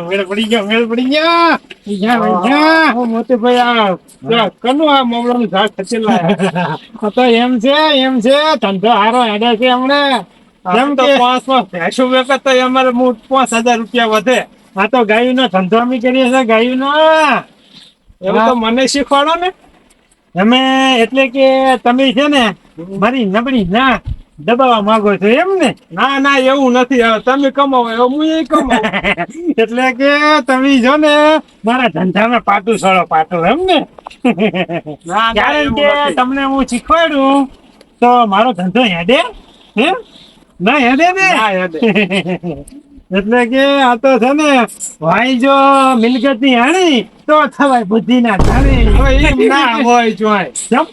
મેળ પડી ગયો મેળ પડી ગયો ઈજા વૈજા હું મોતીભાઈ આ કનું આ મમરાનું ઝાડ ખચેલા આ તો એમ છે એમ છે ધંધો હારો હેડે છે હમણે એમ તો પાંચ પાંચ ભેંસો પાંચ હજાર રૂપિયા વધે. આ તો ગાયું નો ધંધો અમે કરીએ છીએ ગાયું નો એવું તો મને શીખવાડો ને. અમે એટલે કે તમે છે ને મારી નબળી ના દબાવવા માંગો છો એમ ને? ના ના એવું નથી. તમે કમાવો એવું હું એ કમાવું. એટલે કે તમે જો ને મારા ધંધામાં પાટું સળો પાટું એમ ને? કારણ કે તમને હું શીખવાડું તો મારો ધંધો હેડે હે ના હેડે ને? એટલે કે આ તો છે ને ભાઈ જો મિલકતની હાણી તો થવાય બુદ્ધિ ના જાણી ના હોય જોય કેમ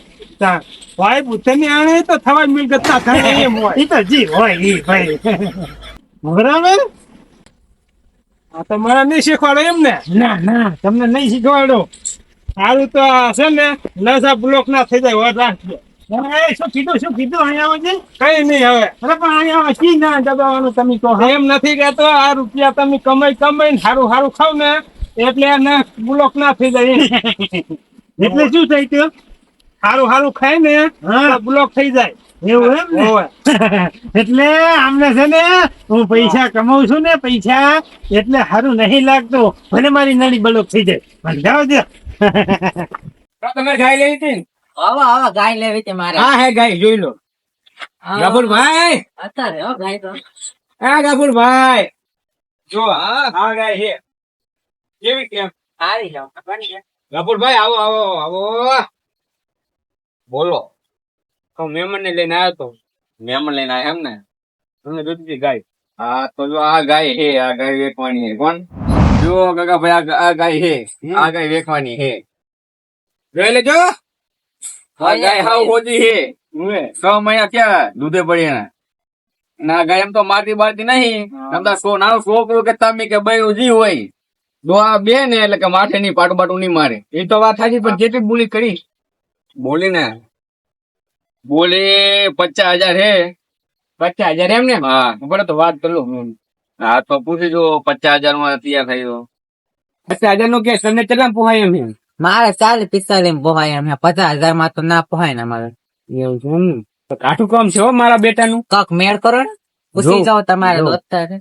ભાઈ બુદ્ધિ ની હાણી તો થવાય મિલકત ના થાય એમ હોય. એ તો જી હોય એ ભાઈ. બરાબર? આ તો મારે નહીં શીખવાડો એમ ને? ના ના તમને નહીં શીખવાડો. સારું તો છે ને નસા બ્લોક ના થઈ જાય વાત રાખજો. શું કીધું શું કીધું? અહીંયા કઈ નહીં હવે. અરે પણ અહીંયા આવે ના દબાવવાનું તમે કહો એમ નથી કહેતો આ રૂપિયા તમે કમાઈ કમાઈને સારું સારું ખાવ ને એટલે એને બ્લોક ના થઈ જાય એટલે શું થઈ ગયું? સારું સારું ખાય ને બ્લોક થઈ જાય. એવું એમ ને? એટલે આમને છે ને હું પૈસા કમાઉ છું ને પૈસા એટલે સારું નહીં લાગતું. ભલે મારી નળી બ્લોક થઈ જાય. જાઓ દે તમે ગાય લેવી હવે ગાય લેવી છે મારે. હા હે ગાય જોઈ લો. ગફુરભાઈ અત્યારે હો ગાય તો. હા ગફુરભાઈ જો હા. હા ગાય છે. કેવી કેમ? સારી જાવ ગફુરભાઈ આવો આવો આવો. બોલો. હું મહેમાન ને લઈને આવ્યો તો. મહેમાન લઈને આવ્યા એમ ને તમને દૂધની ગાય? હા તો જો આ ગાય હે આ ગાય વેચવાની હે કોણ? જો કાકા ભાઈ આ ગાય હે આ ગાય વેચવાની હે જોઈ લેજો. ગાય હાવ હોજી હે. છ મહિના ક્યાં દૂધે પડી ના ગાય એમ તો મારતી બારતી નહીં. સો નાનો છોકરો કે તમે કે ભાઈ જી હોય. બે ને એટલે કે માથે ની પાટું બાટું નહીં મારે. એ તો વાત સાચી પણ જેટલી બોલી કરી. બોલી ને. બોલી પચાસ હજાર હે. પચાસ હજાર એમ ને? હા. બરાબર તો વાત કરું હા તો પૂછી જો પચાસ હજારમાં તૈયાર થયો પચાસ હજારનું કે તમને કેટલા પોહાય એમ એમ મારે ચાલી પિસ્તાલીસ પોહાય એમ પચાસ હજારમાં તો ના પોહાય ને મારે એવું છે એમ. કાઠું કામ છે હો મારા બેટાનું. કક મેળ કરો ને. પૂછી જાઓ તમારે અત્યારે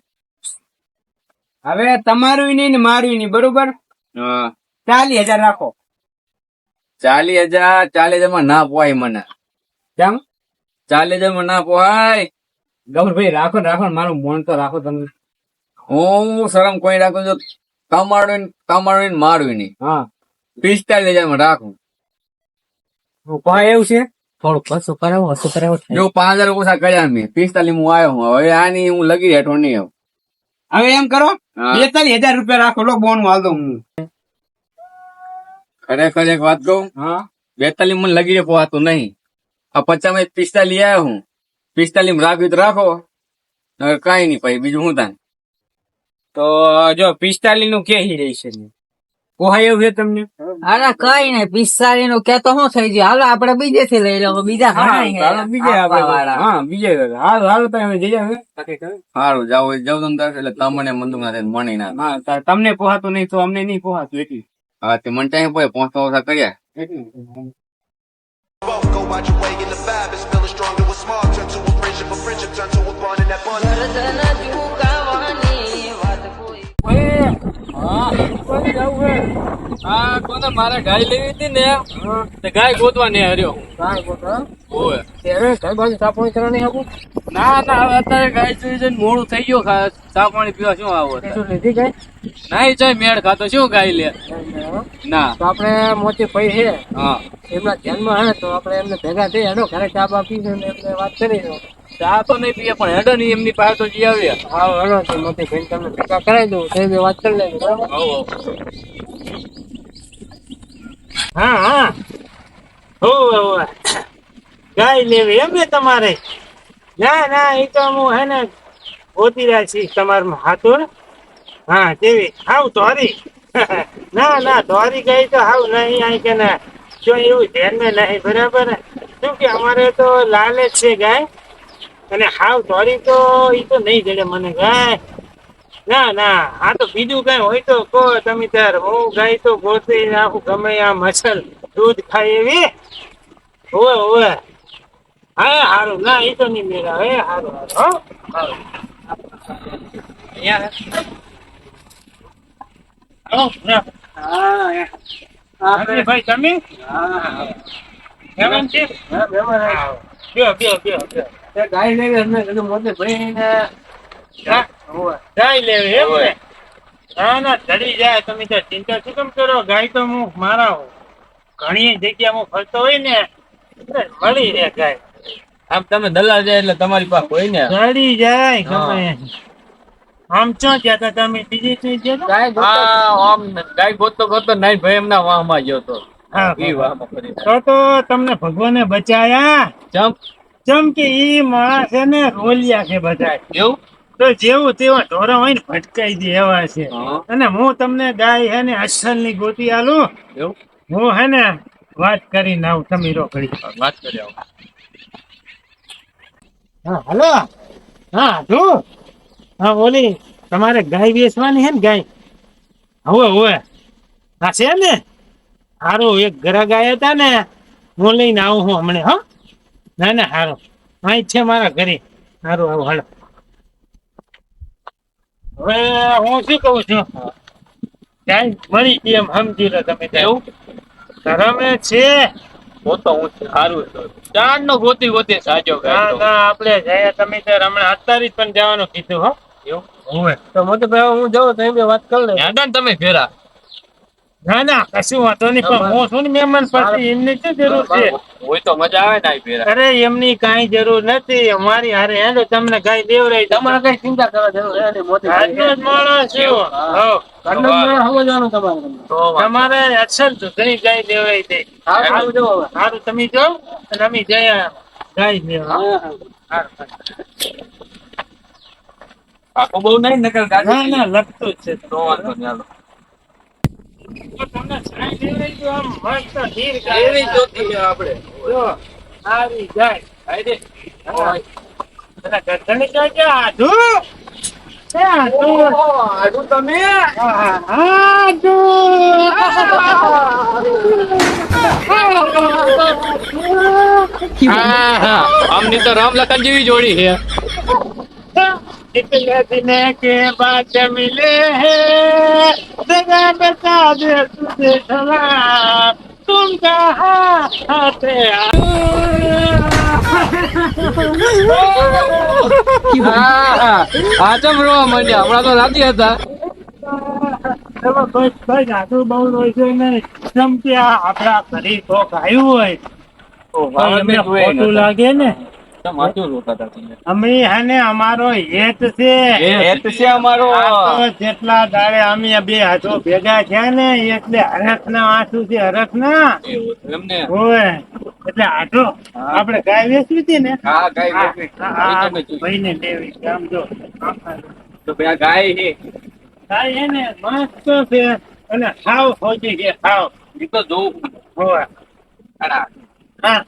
હવે તમારું નહીં ને મારું નહીં બરોબર? હા. ચાલીસ હજાર રાખો. ચાલીસ હજાર ચાલીસ હજારમાં ના પોહાય મને. કેમ? ચાલીસ હજારમાં ના પોહાય. ગૌરભાઈ રાખો ને રાખો મારું મોન તો રાખો તમે. હું શરમ કોઈ રાખું છું. કમાડું ને કમાડું ને મારું નહીં. હા. પિસ્તાલીસ હજારમાં રાખું. હું એવું છે? થોડું કશું કરાવો કશું કરાવો જો પાંચ હજાર ઓછા કર્યા મેં પિસ્તાલીસ હું આવ્યો હું. હવે આની હું લગી હેઠો નહીં આવું. હવે એમ કરો બેતાલીસ હજાર રૂપિયા રાખો લો બોન હાલ દઉં હું. ખરેખર એક વાત કહું? હા. બેતાલીસ મને લગી રહ્યો વાતો નહીં. આ પચાસમાં પિસ્તાલીસ આવ્યો હું. પિસ્તાલીસ રાખ્યું તો રાખો. કઈ કાંઈ નહીં પછી બીજું હું તાન તો જો પિસ્તાલીસનું કે રહી છે પોહાય છે તમને? અરે કઈ નઈ પિસ્તાલીસનું કેતો હું શું થઈ ગયો? હાલો આપડે બીજે થી લઈ લો બીજા બીજે હા બીજે હાલ હાલ તમે જઈ જાવ સારું જાવ જાવ તમે તાર એટલે તમને મંદુ ના મણી ના તમને પોહાતું નહીં તો અમને નહીં પોહાતું એટલી. હા તે મન ટાઈમ પોહે પહોંચતા ઓછા કર્યા turn to a friendship a friendship turn to a bond and that bond હા. કોને મારે ગાય લેવી હતી ને તે ગાય ગોતવાની હર્યો. ઓય. ના ના હવે અત્યારે ગાય જોઈ જઈને મોડું થઈ ગયો ખા ચા પાણી પીવા શું આવો નહીં જાય મેળ ખાતો શું ગાય લે? ના. તો આપણે મોટી ભાઈ છે. હા. એમના ધ્યાનમાં આવે તો આપણે એમને ભેગા થઈ હેડો ઘરે ચા બા પીને એમને વાત કરી ચા તો નહીં પીએ પણ હેડો નહીં એમની પાસે તો જી આવ્યા હા હેડો તો મોટી ભાઈ તમને ભેગા કરાવી દઉં તો એ વાત કરી લેજો બરાબર? હા હા. હો હો ગાય લેવી એમ ને તમારે? ના ના એ તો હું હે ને ગોતી રહ્યા છીએ તમારા હાથુર હા? તેવી આવ ધોરી. ના ના ધોરી ગઈ તો હાવ નહીં આઈ કે ના જો એવું ધ્યાનમાં નહીં બરાબર? શું કે અમારે તો લાલે છે ગાય? અને હાવ ધોરી તો એ તો નહીં જડે મને ગાય. ના ના આ તો બીજું કઈ હોય તો કહો તમે ત્યારે. હું ગાય તો ગોતી નાખું ગમે આ મસલ દૂધ ખાય એવી. હોવે હોવે હા હારું. ના એ તો નહીં મેળા. હે હારું હારું. હો? હારું. હા. ભાઈ તમે? હા બેહો, બેહો, બેહો. ગાય લેવી અમને કીધું મોટે ભાઈ ગાય લેવી એમ ને? ના ના ચડી જાય. તમે તો ચિંતા શું કેમ કરો? ગાય તો હું મારા હું. ઘણી જગ્યા હું ફરતો હોય ને મળી રહે ગાય. આમ તમે દલાલ જાય એટલે તમારી પાસે હોય ને? ચડી જાય. ગમે. આમ ચો ગયા તા? તમે બીજી ચીજ ગયા હા આમ ગાય ગોતતો ગોતતો નાઈ ભાઈ એમના વાહમાં ગયો તો. હા, એ વાહમાં તો તો તમને ભગવાને બચાયા. જમ્પ ચમ કે ઈ માણસ છે ને રોલિયા છે બધા એવું? તો જેવું તેવા ઢોરા હોય ને ભટકાઈ દે એવા છે. અને હું તમને ગાય હે ને અસલની ગોતી આલું. એવું? હું હે ને વાત કરીને આવું. તમે રોકડી વાત કરી આવો. હા હલો. હા તું હા ઓલી તમારે ગાય વેચવાની હે ને ગાય? હવે હવે. હા છે ને? હારું એક ઘરા ગાય હતા ને. હું લઈને આવું હું હમણાં હો. ના ના હારો. અહીં છે મારા ઘરે. હારું હારું હાલો. હવે હું શું કહું છું? ગાય મળી ગઈ એમ સમજી લો તમે એવું? ધરમે છે. ગોતો હું. સારું. ચાર નો ગોતી ગોતી સાજો ના આપણે જાય તમે ત્યારે હમણાં અત્યારે પણ જવાનું કીધું હો. એવું? હોવે તો મોટે ભાઈ હું જાઉં તમે બે વાત કરી લે તમે ફેરા ના ના કશું વાંધો નહીં પણ હું છું ને મહેમાન પછી એમની શું જરૂર છે? હોય તો મજા આવે ને આ ફેરા અરે એમની કઈ જરૂર નથી. અમારી હારે હેડો તમને ગાય દેવરાઈ. તમારે કઈ ચિંતા કરવા જરૂર છે મોટી આજનો જ માણસ છું? હા. તમારે તો વાંધો તમારે અસલ ઘણી ગાય દેવરાઈ દે સારું જો સારું તમે જો અને અમે જયા ગાય હા, હા. હારું. આખો બહુ નહીં નકર ગાડી ના લગતું જ છે. તો વાંધો નહીં, આમની તો રામ લખન જેવી જોડી છે. इतने दिन के बाद मिले हैं जगह बता दे तुझे सलाम तुम कहाँ आते હા, હા. આ ચમ રોવા માંડ્યા હમણાં તો રાતી હતા બસ બસ આટલું બહુ રોય છે નહીં જેમ કે આ આપણા ઘરે તો ગાયું હોય તો એમને ખોટું લાગે ને અમે હે અમારો હેત છે. હેત છે અમારો. તો જેટલા દાડે અમે બે હાથો ભેગા થયા ને એટલે હરખ ના આંસુ છે હરખ ના હોય. એટલે આટો આપણે ગાય વેચવી હતી ને? હા ગાય વેચવી. વેચો. ભાઈને લેવી. આમ જો તો ભાઈ આ ગાય છે. ગાય હે ને મસ્ત છે અને હાવ ફોજી છે હાવ. એ તો જોવું હોય. હા.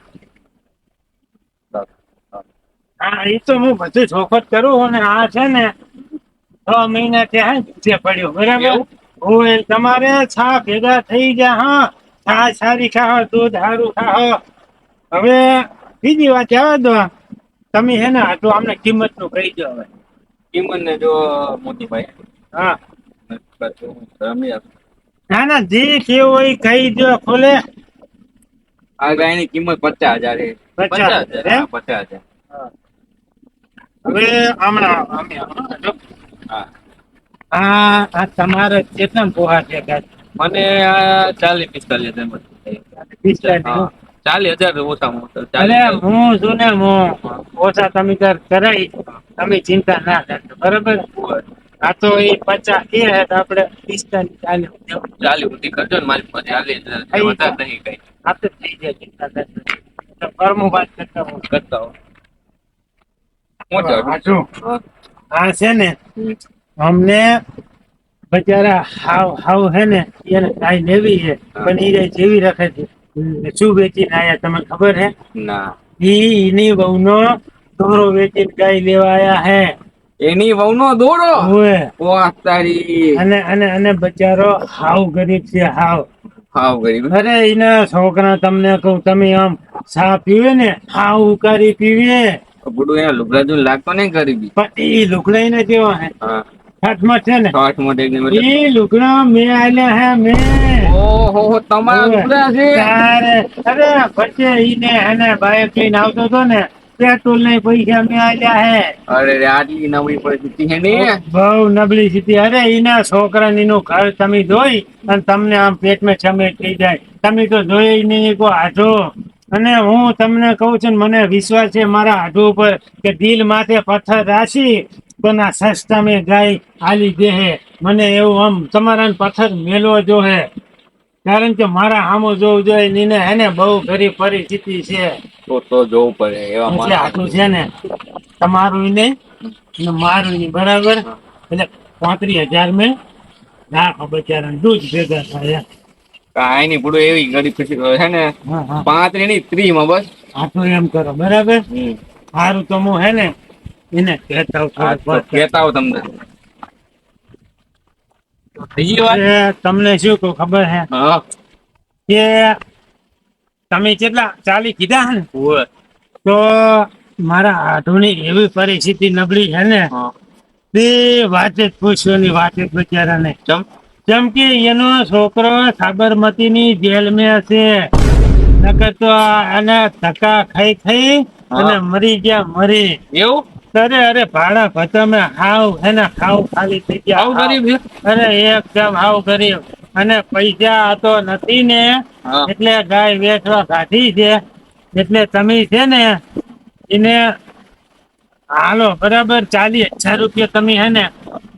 હા એ તો હું બધું ચોખવટ કરું અને આ છે ને છ મહિના ત્યાં જે પડ્યો બરાબર? હોય તમારે છા ભેગા થઈ ગયા હા. છા સારી ખાઓ દૂધ સારું ખાઓ. હવે બીજી વાત જવા દો. તમે હે ને તો અમને કિંમતનું કહી દો હવે. કિંમત ને જો મોટી ભાઈ હા ના ના જે કેવું હોય કહી દો ખોલે. આ ગાયની કિંમત પચાસ હજાર પચાસ હજાર, હા, પચાસ હજાર. હવે હમણાં અમે હા આ આ તમારે કેટલા પોહા છે મને આ ચાલીસ પિસ્તાલીસ હજાર પિસ્તાલીસ હા. ચાલીસ હજાર ઓછામાં ઓછા અરે હજાર. હું છું ને હું ઓછા તમે કર કરાઈ તમે ચિંતા ના કરશો બરાબર? આ તો એ પચાસ કે હે તો આપણે પિસ્તાલીસ ચાલી ચાલીસ સુધી કરજો ને મારી પાસે ચાલીસ હજાર વધારે નહીં કઈ. આ તો થઈ જાય ચિંતા કરશો તો કર્મો વાત કરતા હું. કરતા હો. હું હા, છે ને. અમને બચારા હાવ હાવ હે ને એને કાઈ લેવી છે પણ એ જેવી રાખે છે. શું વેચીને આયા તમને ખબર હે? ના. ઈ એની વહુનો દોરો વેચીને ગાય લેવા આયા હે. એની વહુ નો દોરો? ઓવે. વાહ તારી. અને અને અને બચારો હાવ ગરીબ છે હાવ. હાવ ગરીબ. અરે એના છોકરા તમને કહું તમે આમ ચા પીવે ને હાવ ઉકારી પીવે લાગતો નહીં ગરીબી. પણ હે. હાથમાં છે ને? હે મેં. ઓહો તમારા લુગડા છે? અરે ઈને હેને લઈને આવતો પેટ્રોલ ને પૈસા મેં આલ્યા હે. અરે આટલી નવી પરિસ્થિતિ છે ને? બહુ નબળી સ્થિતિ. અરે એના છોકરા નું ઘર તમે જોઈ અને તમને આમ પેટમાં છમેટ થઈ જાય. તમે તો જોઈ નહીં કો આઢો અને હું તમને કહું છું મને વિશ્વાસ છે મારા હાડુ ઉપર કે દિલ માથે પથ્થર રાખી પણ આ સસ્તા મેં ગાય આલી દે હે. મને એવું આમ તમારા પથ્થર મેલવો જો હે. કારણ કે મારા આમો જોવું જોઈએ નીને એને બહુ ઘરી પરિસ્થિતિ છે. તો તો જોવું પડે એવા માણસ. આટલું છે ને તમારું ને મારું નહીં બરાબર. એટલે પાંત્રીસ હજાર મેં રાખો બચારા દૂધ ભેગા થાય કાંઈ નહીં એવી ગરીબ ખુશી છે ને? હા હા. પાંત્રી ની ત્રી માં બસ. આટલું એમ કરો બરાબર? સારું તો હું હે ને? એને તો કહેતા તમને. બીજી વાત? તમને શું કહું ખબર હે? કે તમે કેટલા ચાલી કીધા હે ને. તો મારા આઢોની એવી પરિસ્થિતિ નબળી છે ને. તે વાતે જ ની વાતે બચારા ને. ચમ? જેમ કે એનો છોકરો સાબરમતીની જેલમાં છે નકર તો આને ધક્કા ખાઈ ખાઈ અને મરી ગયા મરી. એવું? અરે અરે ભાડા ભતમે હાવ એને હાવ ખાલી થઈ ગયા. હાવ ગરીબ અરે એકદમ હાવ ગરીબ. અને પૈસા તો નથી ને એટલે ગાય વેચવા કાઢી છે. એટલે તમે છે ને એને હાલો બરાબર ચાલી હજાર રૂપિયા તમે હે ને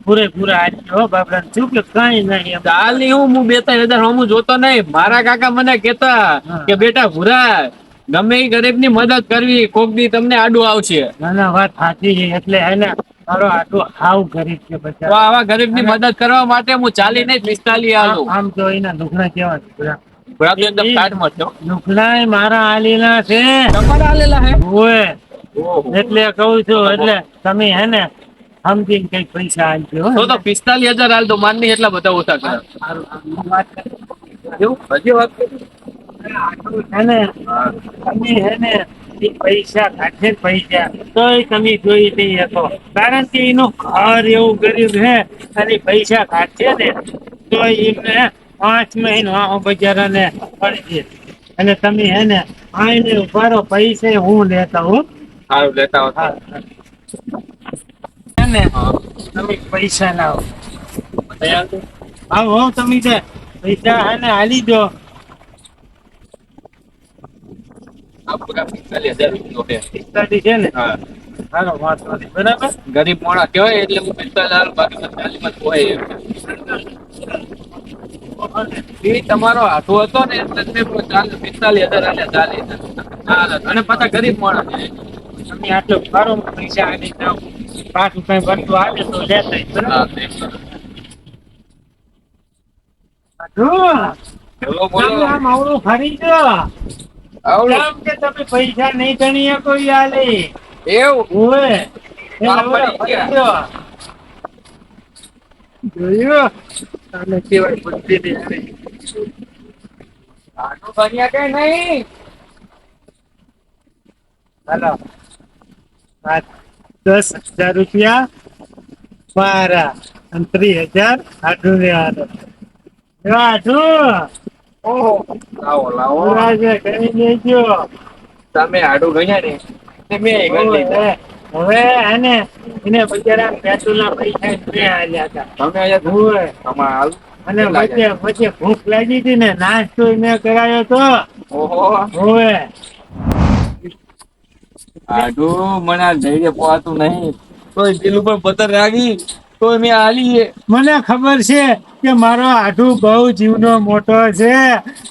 પૂરેપૂરા આપજો હો બાપડા શું કે કઈ નહીં ચાલી હું હું બે ત્રણ હજાર હું જોતો નહીં. મારા કાકા મને કેતા કે બેટા ભૂરા ગમે એ ગરીબની મદદ કરવી કોક દી તમને આડું આવશે. ના ના વાત સાચી છે. એટલે હે ને મારો આટલું હાવ ગરીબ છે બચારો. આવા ગરીબની મદદ કરવા માટે હું ચાલી નહીં પિસ્તાલી આવું આમ તો એના દુખણા કેવા છે લુગડાય મારા આલેલા છે. તમારા આલેલા હે? ઓય. ઓહો. એટલે કહું છું એટલે તમે હે ને સમજીને કઈ પૈસા આપજો તો તો પિસ્તાલીસ હજાર હાલ તો માનની એટલા બધા ઓછા કરે. એવું? હજી વાત કરી? આટલું છે ને તમે હે ને પૈસા કાઢે પૈસા તોય તમે જોઈ નહીં શકો. કારણ કે એનું ઘર એવું ગરીબ છે અને પૈસા કાઢશે ને તો એમને પાંચ મહિનો બજારાને પડી છે અને તમે હે ને આઈને ઉભારો પૈસે હું લેતા હું સારું લેતા હો ને તમે પૈસા લાવો. આવો તમે તે પૈસા હે ને હાલી દો. હજાર ગરીબ મોણા કેવાય એટલે હું પિસ્તાલીસ હાલ બાકી ચાલીસમાં હોય. એ તમારો હાથો હતો ને એટલે પિસ્તાલીસ હજાર આલ્યા ચાલીસ હજાર. અને પાછા ગરીબ મોણા તમે આટલો ફારો પૈસા આલી જાઓ. પાંચ રૂપિયા બનતું આવે તો લેતા બરાબર? તમે ફરી કે પૈસા નહીં ગણી શકો એવું. જોયું? કેવાય બુદ્ધિ ની આનું બન્યા કઈ નહીં. હાલો. આ દસ હજાર રૂપિયા મારા અને ત્રીસ હજાર આઠું ને આઠું ઓહો. લાવો લાવો. કરી દેજો તમે આડું ગણ્યા ને તે મેં ગણી લીધા. હવે આને એને બજારા પેટ્રોલના પૈસા મેં આલ્યા હતા. તમે હોવે. તમારે અને પછી વચ્ચે ભૂખ લાગી હતી ને નાસ્તો મેં કરાયો તો. ઓહો. હોવે આડું મને આ ધૈર્ય પોતું નહીં. તોય પેલું પણ પથ્થર રાખી તો મેં આલી મને ખબર છે કે મારો આઢુ બહુ જીવનો મોટો છે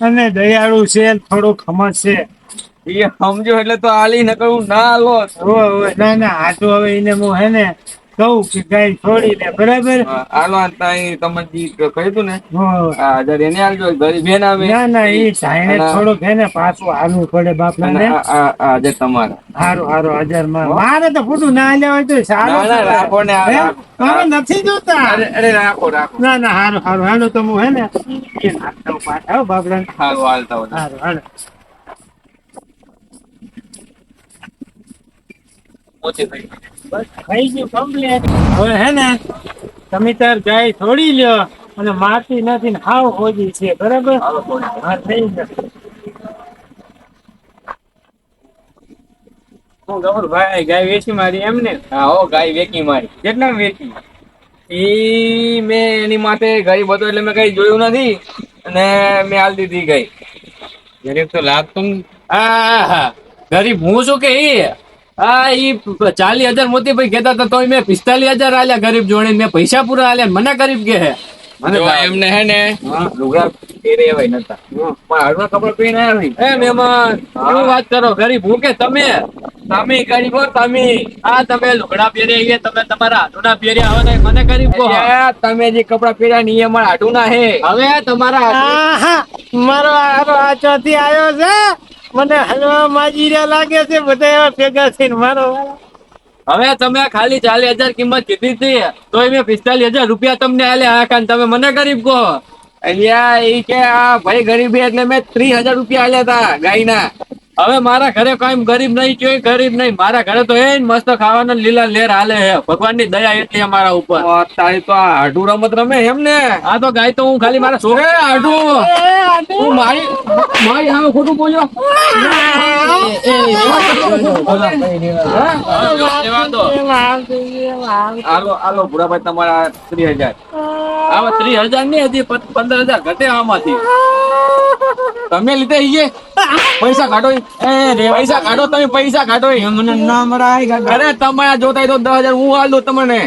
અને દયાળુ છે થોડું ખમત છે. એ સમજો એટલે તો આલી નકર હું ના આલો. ના ના આઢુ હવે એને હું હે ને કહું કે ગાય છોડી દે બરાબર હાલો તાઈ તમે જી કહ્યું ને. હા. જર હજાર એને આલજો ઘરે બેન આવે. ના ના એ સાઈને છોડો થોડુંક ને પાછું હાલવું પડે બાપલા અને ને આ- આ આ હજાર તમારા. હારું હારું હજારમાં. મારે તો ફૂટું ના લેવા હોય તો સારું રાખો ને આ- હે? નથી જોતા. અરે અરે રાખો રાખો. ના ના હારું હારું હાલો તો હું હે ને. એ નાખતા પાછા હો બાપલા હાલતા હારું હાલો. ઓછી થઈ ગયું કમ્પ્લીટ હવે હે ને તમે તાર ગાય છોડી લ્યો અને મારતી નથી ને હાવ ખોજી છે બરાબર? હા થઈ ગયું. હું ગૌર ભાઈ ગાય વેચી મારી એમને હા હો ગાય વેકી મારી. કેટલા વેચી? ઈ મેં એની માટે ગરીબ હતો એટલે મેં કઈ જોયું નથી અને મેં હાલ દીધી ગઈ. ગરીબ તો લાગતું આ ગરીબ હું શું કે ઈ? આ ઈ ચાલીસ હજાર મોતીભાઈ કેતા હતા તો મેં પિસ્તાલીસ હજાર આલ્યા ગરીબ જોડે મેં પૈસા પૂરા આલ્યા મને ગરીબ કે હે મને એમને હે ને લુગડા પહેરે એવાય નતા. પણ હાડવા કપડા પહેરીને આયા એ મહેમાન શું વાત કરો? ગરીબ હું કે તમે? તમે ગરીબ હો તમે. આ તમે લુગડા પહેરી તમે તમારા હાડુના પહેર્યા હવે નહીં મને ગરીબ કહો. તમે જે કપડા પહેર્યા ને એ મારા હાડુના હે. હવે તમારા મારો આ ચોથી આવ્યો છે. મને હલવા માજી રહ્યા લાગે છે, બધા એવા ભેગા થઈને મારો. હવે તમે ખાલી ચાલીસ હજાર કિંમત કીધી હતી, તોય મેં પિસ્તાલીસ હજાર રૂપિયા તમને આલ્યા આ કાન તમે મને ગરીબ કહો. અહીંયા એ કે આ ભાઈ ગરીબી એટલે મેં ત્રીસ હજાર રૂપિયા આલ્યા હતા ગાયના. હવે મારા ઘરે કઈ ગરીબ નહીં જોઈ ગરીબ નહીં. મારા ઘરે તો એ મસ્ત ખાવાના લીલા લેર હાલે હે ભગવાનની દયા એટલી અમારા ઉપર. તારી તો આ હાડું રમત રમે એમ ને? આ તો ગાય તો હું ખાલી મારા છોકરા હાડું હું મારી મારી સામે ખોટું બોલ્યો. આલો આલો ભુરાભાઈ તમારા ત્રીસ હજાર. આવા ત્રીસ હજારની હજી પંદર હજાર ઘટે આમાંથી. તમે લીધે પૈસા કાઢો. પૈસા કાઢો તમે પૈસા કાઢો ઈ. અરે તમારા જોતા તો દસ હજાર હું હાલ દઉં તમને.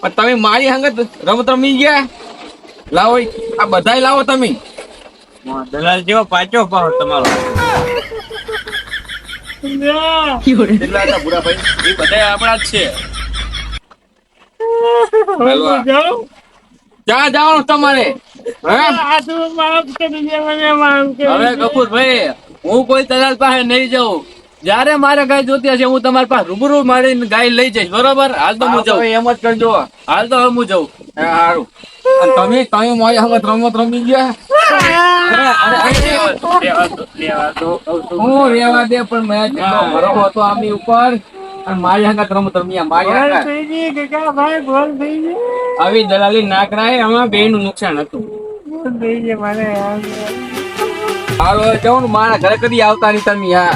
પણ તમે મારી હંગત રમત રમી ગયા? લાવો આ બધાય લાવો તમે. દલાલ જેવો પાછો પાવ તમારો. કેટલા હતા ભુરાભાઈ એ બધાય આપણા જ છે. ક્યાં જવાનું તમારે હવે કપૂર કપૂરભાઈ હું કોઈ દલાલ પાસે નહીં જાઉં. જયારે મારે ગાય જોતી હશે હું તમારી પાસે રૂબરૂ મારી ગાય લઈ જઈશ. બરોબર? હાલ તો હું જાઉં. એમ જ કરજો. હાલ તો હું જાઉં. સારું તમે તમે મારી હવે રમત રમી ગયા? અરે, અરે, અરે, હું. રેવા દે પણ મેં જેટલો હતો આમની ઉપર અને મારી હંગત રમત રમ્યા મારી હંગત આવી દલાલી ના કરાય આમાં બે નું નુકસાન હતું. જાઉં ને મારા ઘરે કદી આવતા નહીં તમે યાર.